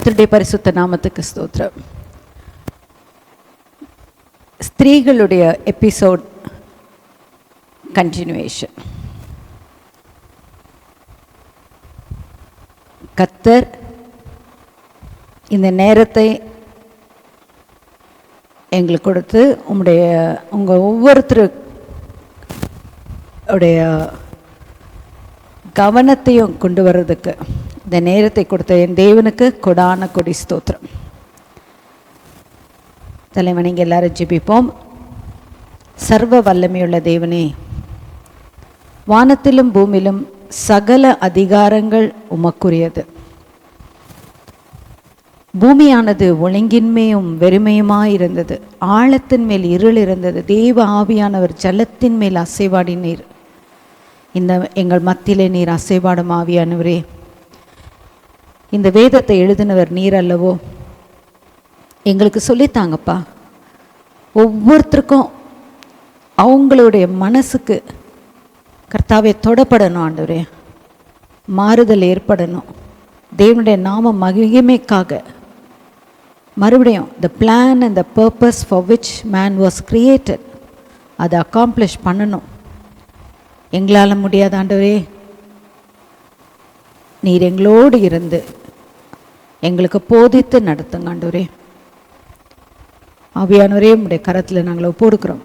கர்த்தருடைய பரிசுத்த நாமத்துக்கு ஸ்தோத்திரம். ஸ்திரீகளுடைய எபிசோட் கண்டினியூவேஷன் கத்தர் இந்த நேரத்தை எங்களுக்கு கொடுத்து உங்களுடைய உங்கள் ஒவ்வொருத்தரு உடைய கவனத்தையும் கொண்டு வர்றதுக்கு இந்த நேரத்தை கொடுத்த என் தேவனுக்கு கொடான கொடி ஸ்தோத்திரம். தலைவனிங்க எல்லாரும் ஜெபிப்போம். சர்வ வல்லமையுள்ள தேவனே வானத்திலும் பூமியிலும் சகல அதிகாரங்கள் உமக்குரியது. பூமியானது ஒழுங்கின்மையும் வெறுமையுமாய் இருந்தது. ஆழத்தின் மேல் இருள் இருந்தது. தேவ ஆவியானவர் ஜலத்தின் மேல் அசைவாடினீர். இந்த எங்கள் மத்தியிலே நீர் அசைவாடும் ஆவியானவரே இந்த வேதத்தை எழுதினவர் நீர் அல்லவோ? எங்களுக்கு சொல்லித்தாங்கப்பா. ஒவ்வொருத்தருக்கும் அவங்களுடைய மனசுக்கு கர்த்தாவே தொடப்படணும் ஆண்டவரே. மாறுதல் ஏற்படணும். தேவனுடைய நாம மகிமைக்காக. மறுபடியும் the plan and the purpose for which man was created அதை அக்காம்ப்ளிஷ் பண்ணணும். எங்களால் முடியாதாண்டவரே நீர் எங்களோடு இருந்து எங்களுக்கு போதித்து நடத்துங்க ஆண்டவரே. ஆவியானவரே உடைய கரத்தில் நாங்கள் ஒப்புடுக்கிறோம்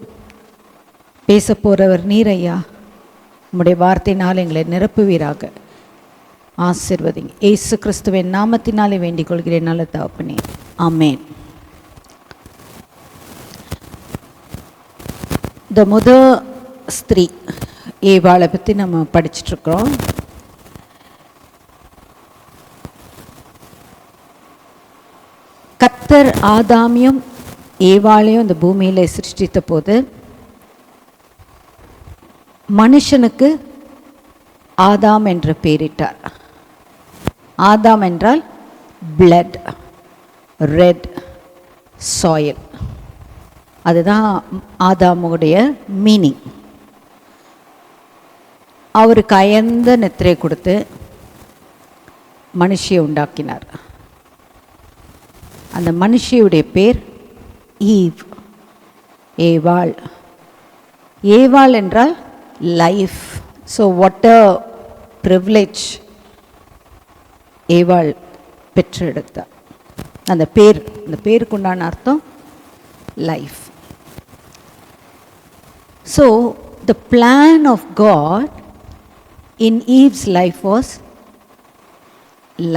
பேச போகிறவர் நீர் ஐயா உம்முடைய வார்த்தையினால் எங்களை நிரப்புவீராக. ஆசிர்வதிங்க. ஏசு கிறிஸ்துவின் நாமத்தினாலே வேண்டிக் கொள்கிறேன் நல்ல தகப்பனே. அமேன் இந்த முத ஸ்திரீ ஏவாளை பற்றி நம்ம படிச்சிட்ருக்குறோம். கர்த்தர் ஆதாமியும் ஏவாளையும் இந்த பூமியில் சிருஷ்டித்த போது மனுஷனுக்கு ஆதாம் என்று பெயரிட்டார் ஆதாம் என்றால் பிளட் ரெட் சாயில் அதுதான் ஆதாமுடைய மீனிங் அவருக்கு அயந்த நித்திரை கொடுத்து மனுஷியை உண்டாக்கினார். அந்த மனுஷியுடைய பேர் ஈவ். ஏவாள். ஏவாள் என்றால் life. So what a privilege ஏவாள் பெற்றெடுத்தார் அந்த பேர் அந்த பேருக்கு உண்டான அர்த்தம் life. So the plan of God in Eve's life was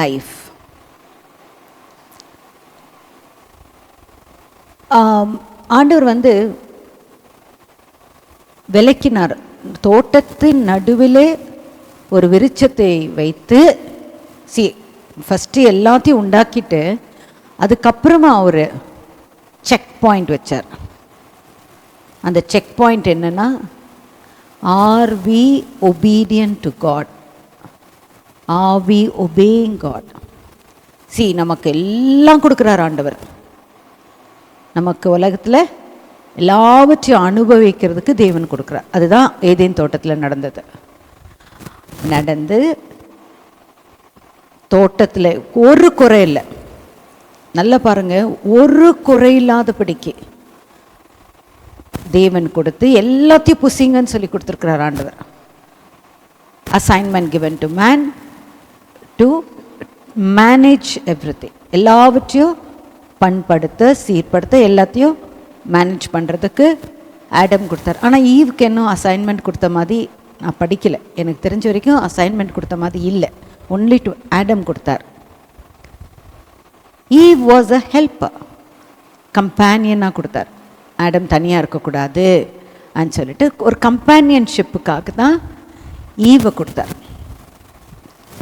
life ஆண்டவர் வந்து விளக்கினார். தோட்டத்தின் நடுவிலே ஒரு விருட்சத்தை வைத்து சி ஃபஸ்ட்டு எல்லாத்தையும் உண்டாக்கிட்டு அதுக்கப்புறமா அவர் செக் பாயிண்ட் வச்சார். அந்த செக் பாயிண்ட் என்னென்னா are we obedient to God are we obeying God C நமக்கு எல்லாம் கொடுக்குறார் ஆண்டவர். நமக்கு உலகத்தில் எல்லாவற்றையும் அனுபவிக்கிறதுக்கு தேவன் கொடுக்குறார். அதுதான் ஏதேன் தோட்டத்தில் நடந்தது. நடந்து தோட்டத்தில் ஒரு குறை இல்லை. நல்லா பாருங்க ஒரு குறை இல்லாதபடிக்கு தேவன் கொடுத்து எல்லாத்தையும் புசிங்கன்னு சொல்லி கொடுத்துருக்கிறார் ஆண்டவர். Assignment given to man to manage every எல்லாவற்றையும் பண்படுத்த சீர்படுத்த எல்லாத்தையும் மேனேஜ் பண்ணுறதுக்கு ஆடம் கொடுத்தார். ஆனால் ஈவுக்கு இன்னும் அசைன்மெண்ட் கொடுத்த மாதிரி நான் படிக்கலை. எனக்கு தெரிஞ்ச வரைக்கும் அசைன்மெண்ட் கொடுத்த மாதிரி இல்லை. ஒன்லி டு ஆடம் கொடுத்தார். ஈவ் வாஸ் அ ஹெல்ப்பர் கம்பேனியனாக கொடுத்தார். ஆடம் தனியாக இருக்கக்கூடாது அப்படின்னு சொல்லிட்டு ஒரு கம்பேனியன்ஷிப்புக்காக தான் ஈவை கொடுத்தார்.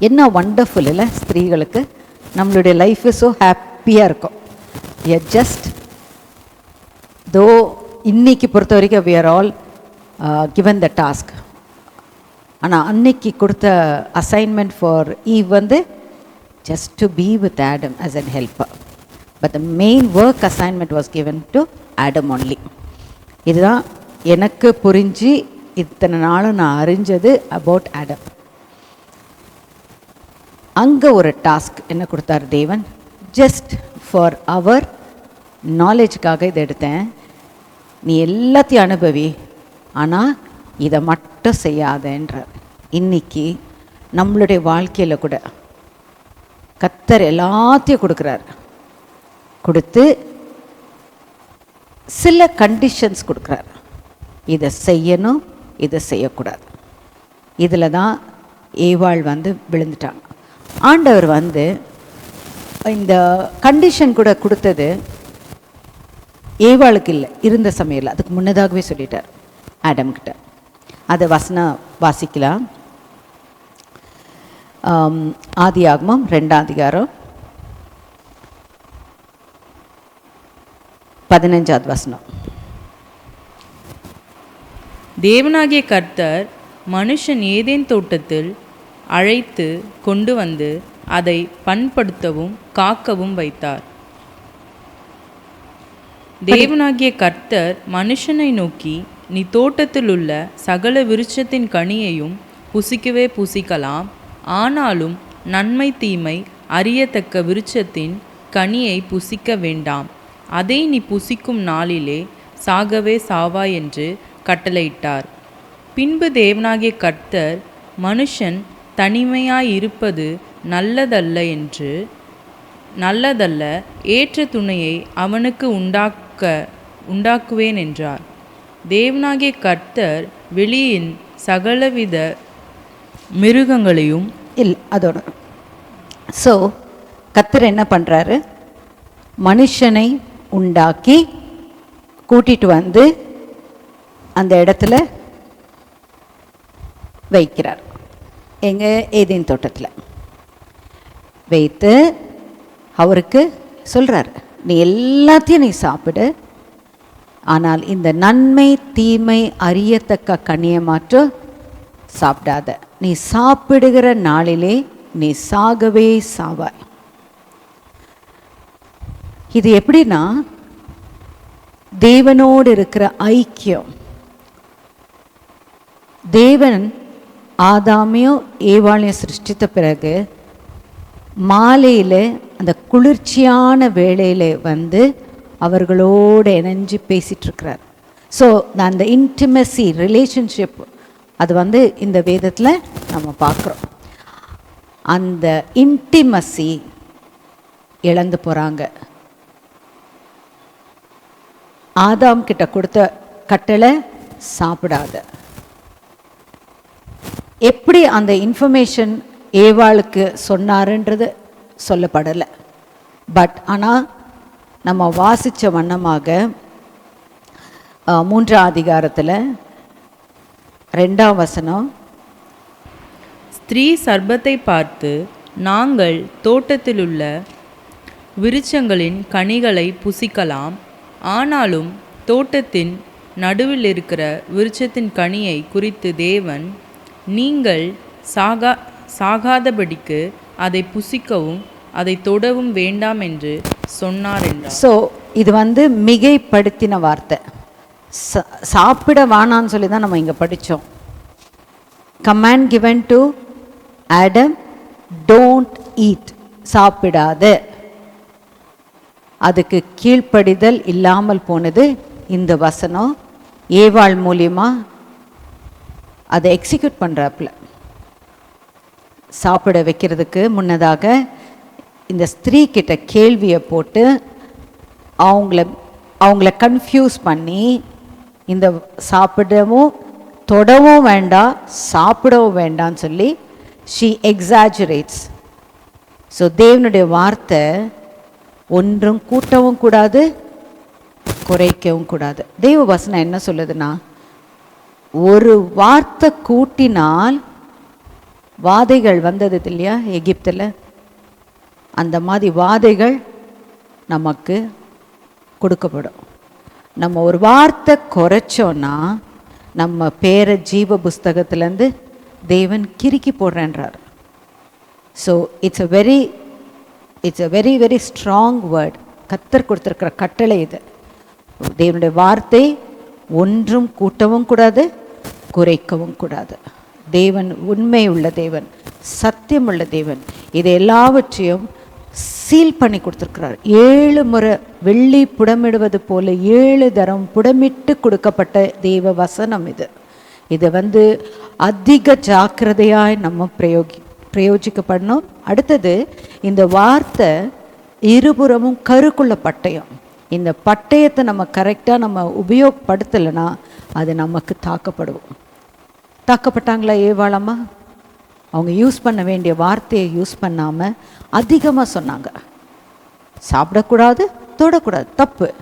என்ன ஒண்டர்ஃபுல் இல்லை ஸ்திரீகளுக்கு. நம்மளுடைய லைஃப் ஸோ ஹாப்பியாக இருக்கும். எ ஜஸ்ட் தோ இன்னைக்கு பொறுத்த வரைக்கும் we are all given uh, the task ஆனால் அன்னைக்கு கொடுத்த அசைன்மெண்ட் ஃபார் ஈவ் வந்து just to be with Adam as an helper but the main work assignment was given to Adam only இதுதான் எனக்கு புரிஞ்சு இத்தனை நாளும் நான் அறிஞ்சது அபவுட் ஆடம் அங்கே ஒரு டாஸ்க் என்ன கொடுத்தார் தேவன்? ஜஸ்ட் ஃபார் அவர் நாலேஜுக்காக இதை எடுத்தேன். நீ எல்லாத்தையும் அனுபவி ஆனால் இதை மட்டும் செய்யாதன்றார். இன்னைக்கு நம்மளுடைய வாழ்க்கையில் கூட கத்தர் எல்லாத்தையும் கொடுக்குறார். கொடுத்து சில கண்டிஷன்ஸ் கொடுக்குறார். இதை செய்யணும் இதை செய்யக்கூடாது. இதில் தான் ஏவாள் வந்து விழுந்துட்டாங்க. ஆண்டவர் வந்து இந்த கண்டிஷன் கூட கொடுத்தது ஏவாளுக்கு இல்லை இருந்த சமையல் அதுக்கு முன்னதாகவே சொல்லிட்டார் ஆடம் கிட்ட. அதை வசனம் வாசிக்கலாம். ஆதி ஆகமம் ரெண்டாம் அதிகாரம். பதினஞ்சாவது வசனம். தேவனாகிய கர்த்தர் மனுஷன் ஏதேன் தோட்டத்தில் அழைத்து கொண்டு வந்து அதை பண்படுத்தவும் காக்கவும் வைத்தார். தேவனாகிய கர்த்தர் மனுஷனை நோக்கி நீ தோட்டத்தில் உள்ள சகல விருட்சத்தின் கனியையும் புசிக்கவே புசிக்கலாம். ஆனாலும் நன்மை தீமை அறியத்தக்க விருட்சத்தின் கனியை புசிக்க வேண்டாம். அதை நீ புசிக்கும் நாளிலே சாகவே சாவா என்று கட்டளையிட்டார். பின்பு தேவனாகிய கர்த்தர் மனுஷன் தனிமையாயிருப்பது நல்லதல்ல என்று நல்லதல்ல ஏற்ற துணையை அவனுக்கு உண்டாக்க உண்டாக்குவேன் என்றார். தேவனாகிய கர்த்தர் வெளியின் சகலவித மிருகங்களையும் இல்லை அதோட ஸோ கத்தர் என்ன பண்ணுறாரு மனுஷனை உண்டாக்கி கூட்டிட்டு வந்து அந்த இடத்துல வைக்கிறார். எங்கள் ஏதேன் தோட்டத்தில். வைத்து அவருக்கு சொல்கிறாரு நீ எல்லாத்தையும் நீ சாப்பிடு. ஆனால் இந்த நன்மை தீமை அறியத்தக்க கனியை மாற்றம் சாப்பிடாத. நீ சாப்பிடுகிற நாளிலே நீ சாகவே சாவாய். இது எப்படின்னா தேவனோடு இருக்கிற ஐக்கியம். தேவன் ஆதாமையும் ஏவாளையும் சிருஷ்டித்த பிறகு மாலையில் அந்த குளிர்ச்சியான வேளையில் வந்து அவர்களோடு இணைஞ்சு பேசிகிட்ருக்கிறார் ஸோ அந்த இன்டிமசி ரிலேஷன்ஷிப் அது வந்து இந்த வேதத்தில் நம்ம பார்க்குறோம். அந்த இன்டிமசி இழந்து போகிறாங்க ஆதாம் கிட்ட கொடுத்த கட்டளை சாப்பிடாத. எப்படி அந்த இன்ஃபர்மேஷன் ஏவாளுக்கு சொன்னாருன்றது சொல்லப்படலை. பட் ஆனால் நம்ம வாசித்த வண்ணமாக மூன்றாம் அதிகாரத்தில் ரெண்டாம் வசனம் ஸ்திரீ சர்பத்தை பார்த்து நாங்கள் தோட்டத்திலுள்ள விருச்சங்களின் கனிகளை புசிக்கலாம். ஆனாலும் தோட்டத்தின் நடுவில் இருக்கிற விருட்சத்தின் கனியை குறித்து தேவன் நீங்கள் சாகா சாகாதபடிக்கு அதை புசிக்கவும் அதை தொடவும் வேண்டாம் என்று சொன்னார் என்றார். ஸோ இது வந்து மிகைப்படுத்தின வார்த்தை. சா- சாப்பிட வேணான்னு சொல்லி தான் நம்ம இங்கே படித்தோம் command given to Adam don't eat சாப்பிடாத. அதுக்கு கீழ்ப்படிதல் இல்லாமல் போனது இந்த வசனம். ஏவாள் மூலியமாக அதை எக்ஸிக்யூட் பண்ணுறாப்புல சாப்பிட வைக்கிறதுக்கு முன்னதாக இந்த ஸ்திரீ கிட்ட கேள்வியை போட்டு அவங்கள அவங்கள கன்ஃபியூஸ் பண்ணி இந்த சாப்பிடவும் தொடவும் வேண்டாம் சாப்பிடவும் வேண்டாம்னு சொல்லி ஷீ எக்ஸாஜுரேட்ஸ் ஸோ தேவனுடைய வார்த்தை ஒன்றும் கூட்டவும் கூடாது குறைக்கவும் கூடாது. தெய்வ வசனம் என்ன சொல்லுதுன்னா ஒரு வார்த்தை கூட்டினால் வாதைகள் வந்தது இல்லையா எகிப்தில்? அந்த மாதிரி வாதைகள் நமக்கு கொடுக்கப்படும். நம்ம ஒரு வார்த்தை குறைச்சோன்னா நம்ம பேர ஜீவ புஸ்தகத்திலேருந்து தேவன் கிறுக்கி போடுறேன்றார். So it's a very it's a very very strong word கத்தர் கொடுத்துருக்கிற கட்டளை இது. தேவனுடைய வார்த்தை ஒன்றும் கூட்டவும் கூடாது குறைக்கவும் கூடாது. தேவன் உண்மை உள்ள தேவன் சத்தியம் உள்ள தேவன். இது எல்லாவற்றையும் சீல் பண்ணி கொடுத்துருக்கிறார். ஏழு முறை வெள்ளி புடமிடுவது போல ஏழு தரம் புடமிட்டு கொடுக்கப்பட்ட தெய்வ வசனம் இது. இதை வந்து அதிக ஜாக்கிரதையாய் நம்ம பிரயோகி பிரயோஜிக்கப்படணும். அடுத்தது இந்த வார்த்தை இருபுறமும் கருக்குள்ள பட்டயம். இந்த பட்டயத்தை நம்ம கரெக்டாக நம்ம உபயோகப்படுத்தலைன்னா அது நமக்கு தாக்கப்படுவோம். தாக்கப்பட்டாங்களா ஏவாளம்மா அவங்க யூஸ் பண்ண வேண்டிய வார்த்தையை யூஸ் பண்ணாமல் அதிகமாக சொன்னாங்க. சாப்பிடக்கூடாது தொடக்கூடாது. தப்பு.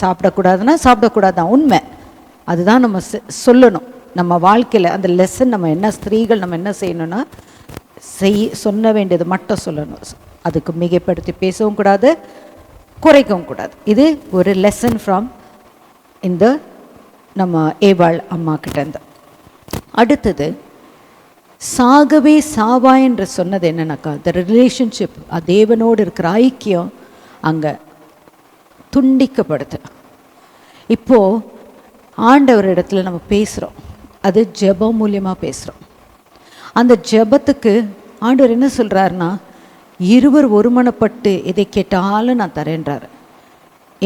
சாப்பிடக்கூடாதுன்னா சாப்பிடக்கூடாது தான் உண்மை. அதுதான் நம்ம செ- சொல்லணும். நம்ம வாழ்க்கையில் அந்த லெசன் நம்ம என்ன ஸ்திரீகள் நம்ம என்ன செய்யணும்னா செய் சொன்ன வேண்டியது மட்டும் சொல்லணும். அதுக்கு மிகைப்படுத்தி பேசவும் கூடாது குறைக்கவும் கூடாது. இது ஒரு லெசன் ஃப்ரம் இந்த நம்ம ஏவாள் அம்மா கிட்டேருந்து அடுத்தது சாகவே சாவா என்று சொன்னது என்னன்னாக்கா த ரிலேஷன்ஷிப் தேவனோடு இருக்கிற ஐக்கியம் அங்கே துண்டிக்கப்படுது. இப்போது ஆண்டவர் இடத்துல நம்ம பேசுகிறோம் அது ஜெபம் மூலியமாக பேசுகிறோம் அந்த ஜெபத்துக்கு ஆண்டவர் என்ன சொல்கிறாருன்னா இருவர் ஒருமனப்பட்டு எதை கேட்டாலும் நான் தரேன்றாரு.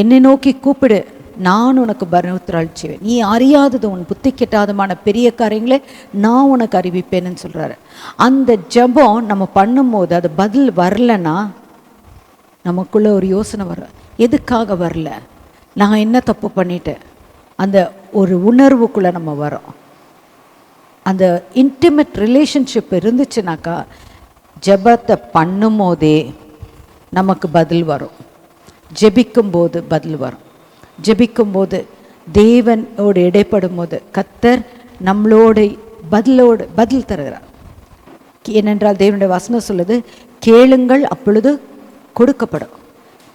என்னை நோக்கி கூப்பிடு நான் உனக்கு பரவத்திரால் செய்வேன். நீ அறியாதது உன் புத்தி கெட்டாதமான பெரிய காரியங்களே நான் உனக்கு அறிவிப்பேன்னு சொல்கிறாரு அந்த ஜெபம் நம்ம பண்ணும்போது அது பதில் வரலன்னா நமக்குள்ளே ஒரு யோசனை வரும். எதுக்காக வரல? நான் என்ன தப்பு பண்ணிட்டேன்? அந்த ஒரு உணர்வுக்குள்ளே நம்ம வரோம். அந்த இன்டிமேட் ரிலேஷன்ஷிப் இருந்துச்சுனாக்கா ஜெபத்தை பண்ணும் போதே நமக்கு பதில் வரும். ஜெபிக்கும்போது பதில் வரும். ஜெபிக்கும்போது தேவனோடு இடைப்படும் போது கத்தர் நம்மளோட பதிலோடு பதில் தருகிறார். ஏனென்றால் தேவனுடைய வசனம் சொல்லுது கேளுங்கள் அப்பொழுது கொடுக்கப்படும்.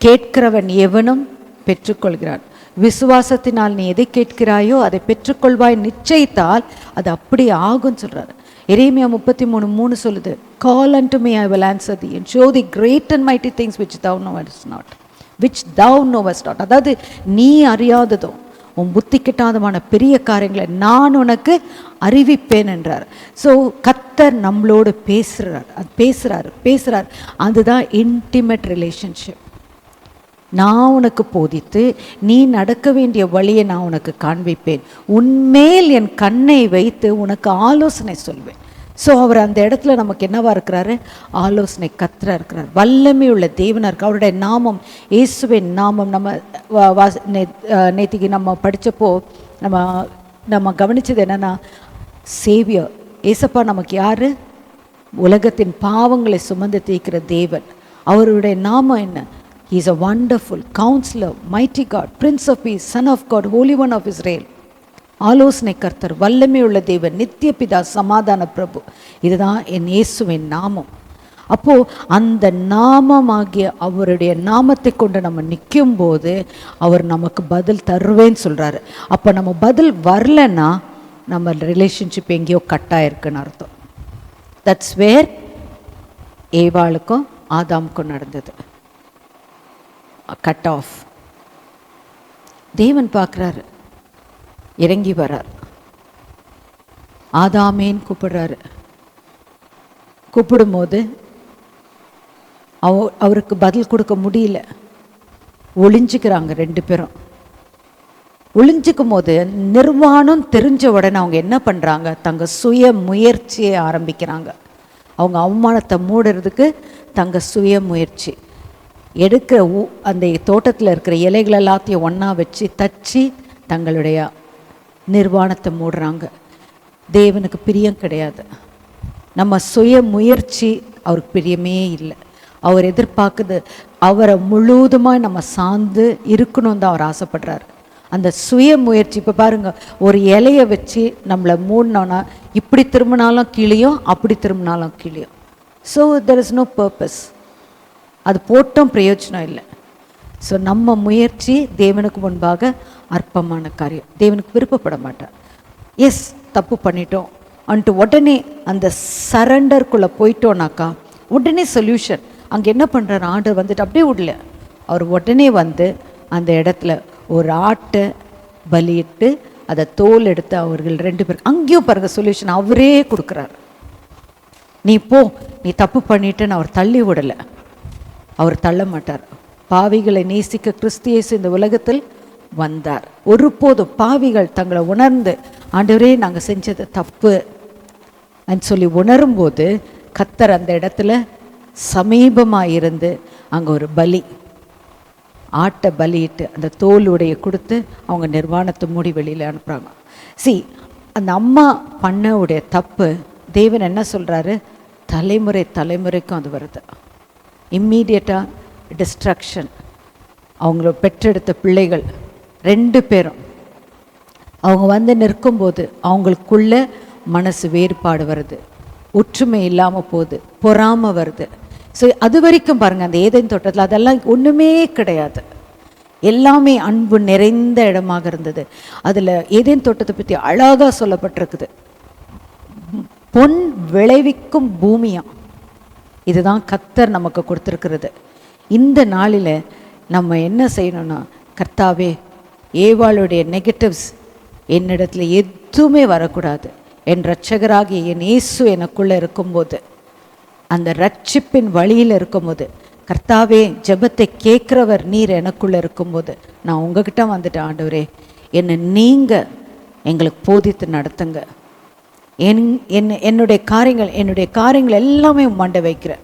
கேட்கிறவன் எவனும் பெற்றுக்கொள்கிறான். விசுவாசத்தினால் நீ எதை கேட்கிறாயோ அதை பெற்றுக்கொள்வாய் நிச்சயித்தால் அது அப்படி ஆகும் சொல்கிறாரு எரேமியா முப்பத்தி மூணு மூணு சொல்லுது call and to me I will answer the and show the great and mighty things which thou know is not which thou knowest not அதாவது நீ அறியாததும் உன் புத்தி கிட்டாதமான பெரிய காரியங்களை நான் உனக்கு அறிவிப்பேன் என்றார். ஸோ கத்தர் நம்மளோடு பேசுகிறார் அது பேசுகிறாரு பேசுகிறார் அதுதான் இன்டிமேட் ரிலேஷன்ஷிப் நான் உனக்கு போதித்து நீ நடக்க வேண்டிய வழியை நான் உனக்கு காண்பிப்பேன். உன்மேல் என் கண்ணை வைத்து உனக்கு ஆலோசனை சொல்வேன். ஸோ அவர் அந்த இடத்துல நமக்கு என்னவா இருக்கிறாரு? ஆலோசனை கத்தராக இருக்கிறார். வல்லமை உள்ள தேவனாக இருக்கு அவருடைய நாமம் இயேசுவின் நாமம் நம்ம வா- நேத்திக்கு நம்ம படித்தப்போ நம்ம நம்ம கவனிச்சது என்னென்னா சேவியர். ஏசப்பா நமக்கு யார்? உலகத்தின் பாவங்களை சுமந்து தீர்க்கிற தேவன். அவருடைய நாமம் என்ன? Is a wonderful counsellor mighty God prince of peace son of God holy one of Israel ஆலோசனை கர்த்தர் வல்லமை உள்ள தேவன் நித்திய பிதா சமாதான பிரபு. இதுதான் என் இயேசுவின் நாமம். அப்போ அந்த நாமமாகிய அவருடைய நாமத்தை கொண்டு நம்ம நிற்கும் போது அவர் நமக்கு பதில் தருவேன்னு சொல்றாரு. அப்போ நம்ம பதில் வரலன்னா நம்ம ரிலேஷன்ஷிப் எங்கேயோ கட்டாயிருக்குன்னு அர்த்தம். தட்ஸ் வேர் ஏவாளுக்கும் ஆதாமுக்கும் நடந்தது. கட் ஆஃப் தேவன் பார்க்குறாரு இறங்கி வரார். ஆதாமேன்னு கூப்பிடுறாரு. கூப்பிடும்போது அவ அவருக்கு பதில் கொடுக்க முடியல. ஒளிஞ்சிக்கிறாங்க ரெண்டு பேரும். ஒளிஞ்சிக்கும் போது நிர்வாணம் தெரிஞ்ச உடனே அவங்க என்ன பண்ணுறாங்க தங்க சுய முயற்சியை ஆரம்பிக்கிறாங்க. அவங்க அவமானத்தை மூடுறதுக்கு தங்க சுய முயற்சி. எடுக்கிற ஊ அந்த தோட்டத்தில் இருக்கிற இலைகள் எல்லாத்தையும் ஒன்றா வச்சு தச்சு தங்களுடைய நிர்வாணத்தை மூடுறாங்க. தேவனுக்கு பிரியம் கிடையாது. நம்ம சுய முயற்சி அவருக்கு பிரியமே இல்லை. அவர் எதிர்பார்க்குது அவரை முழுவதுமாக நம்ம சார்ந்து இருக்கணும் தான் அவர் ஆசைப்படுறாரு. அந்த சுய முயற்சி இப்போ பாருங்க ஒரு இலையை வச்சு நம்மளை மூடினோன்னா இப்படி திரும்பினாலும் கீழேயும் அப்படி திரும்பினாலும் கீழேயும். So there is no purpose அது போட்டும் பிரயோஜனம் இல்லை. ஸோ நம்ம முயற்சி தேவனுக்கு முன்பாக அற்பமான காரியம். தேவனுக்கு விருப்பப்பட மாட்டார். எஸ் தப்பு பண்ணிட்டோம். அன்ட்டு உடனே அந்த சரண்டருக்குள்ளே போயிட்டோனாக்கா உடனே சொல்யூஷன் அங்கே என்ன பண்ணுறாரு ஆர்டர் வந்துட்டு அப்படியே விடல. அவர் உடனே வந்து அந்த இடத்துல ஒரு ஆட்டை பலியிட்டு அதை தோல் எடுத்து அவர்கள் ரெண்டு பேரும் அங்கேயும் பாருங்க சொல்யூஷன் அவரே கொடுக்குறாரு. நீ போ நீ தப்பு பண்ணிட்டேன்னு அவர் தள்ளி விடலை. அவர் தள்ள மாட்டார். பாவிகளை நேசிக்க கிறிஸ்தியேசு இந்த உலகத்தில் வந்தார். ஒருபோதும் பாவிகள் தங்களை உணர்ந்து ஆண்டவரே நாங்கள் செஞ்சது தப்பு. அப்படின்னு சொல்லி உணரும்போது கத்தர் அந்த இடத்துல சமீபமாக இருந்து அங்கே ஒரு பலி ஆட்டை பலியிட்டு அந்த தோல் உடைய கொடுத்து அவங்க நிர்வாணத்தை மூடி வெளியில் அனுப்புகிறாங்க சி அந்த அம்மா பண்ண உடைய தப்பு தேவன் என்ன சொல்கிறாரு தலைமுறை தலைமுறைக்கும் அது வருது. இம்மீடியட்டாக டிஸ்ட்ரக்ஷன் அவங்கள பெற்றெடுத்த பிள்ளைகள் ரெண்டு பேரும். அவங்க வந்து நிற்கும்போது அவங்களுக்குள்ள மனசு வேறுபாடு வருது. ஒற்றுமை இல்லாமல் போகுது. பொறாமல் வருது. ஸோ அது வரைக்கும் பாருங்கள் அந்த ஏதேன் தோட்டத்தில் அதெல்லாம் ஒன்றுமே கிடையாது. எல்லாமே அன்பு நிறைந்த இடமாக இருந்தது. அதில் ஏதேன் தோட்டத்தை பற்றி அழகாக சொல்லப்பட்டிருக்குது. பொன் விளைவிக்கும் பூமியாக இதுதான் கத்தர் நமக்கு கொடுத்துருக்கிறது. இந்த நாளில் நம்ம என்ன செய்யணும்னா கர்த்தாவே ஏவாளுடைய நெகட்டிவ்ஸ் என்னிடத்துல எதுவுமே வரக்கூடாது. என் ரட்சகராகிய என் இயேசு எனக்குள்ளே இருக்கும்போது அந்த ரட்சிப்பின் வழியில் இருக்கும்போது கர்த்தாவே ஜெபத்தை கேட்குறவர் நீர் எனக்குள்ளே இருக்கும்போது நான் உங்ககிட்ட வந்துட்டேன் ஆண்டவரே. என்னை நீங்கள் எங்களுக்கு போதித்து நடத்துங்க. என் என்னுடைய காரியங்கள் என்னுடைய காரியங்கள் எல்லாமே மண்டை வைக்கிறேன்.